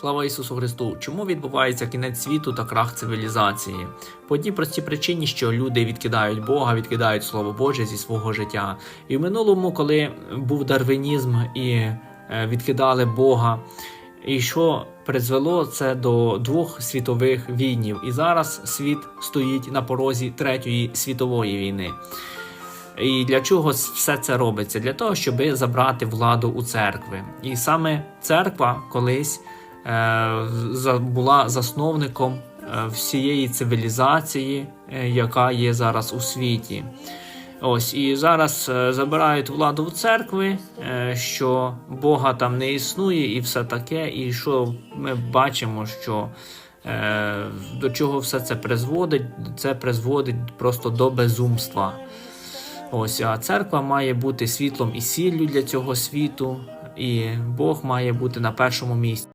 Слава Ісусу Христу! Чому відбувається кінець світу та крах цивілізації? По одній простій причині, що люди відкидають Бога, відкидають Слово Боже зі свого життя. І в минулому, коли був дарвинізм і е, відкидали Бога, і що призвело це до двох світових війнів. І зараз світ стоїть на порозі третьої світової війни. І для чого все це робиться? Для того, щоб забрати владу у церкви. І саме церква колись була засновником е, всієї цивілізації, е, яка є зараз у світі. Ось і зараз е, забирають владу в церкви, е, що Бога там не існує, і все таке. І що ми бачимо, що е, до чого все це призводить? Це призводить просто до безумства. Ось, а церква має бути світлом і сіллю для цього світу, і Бог має бути на першому місці.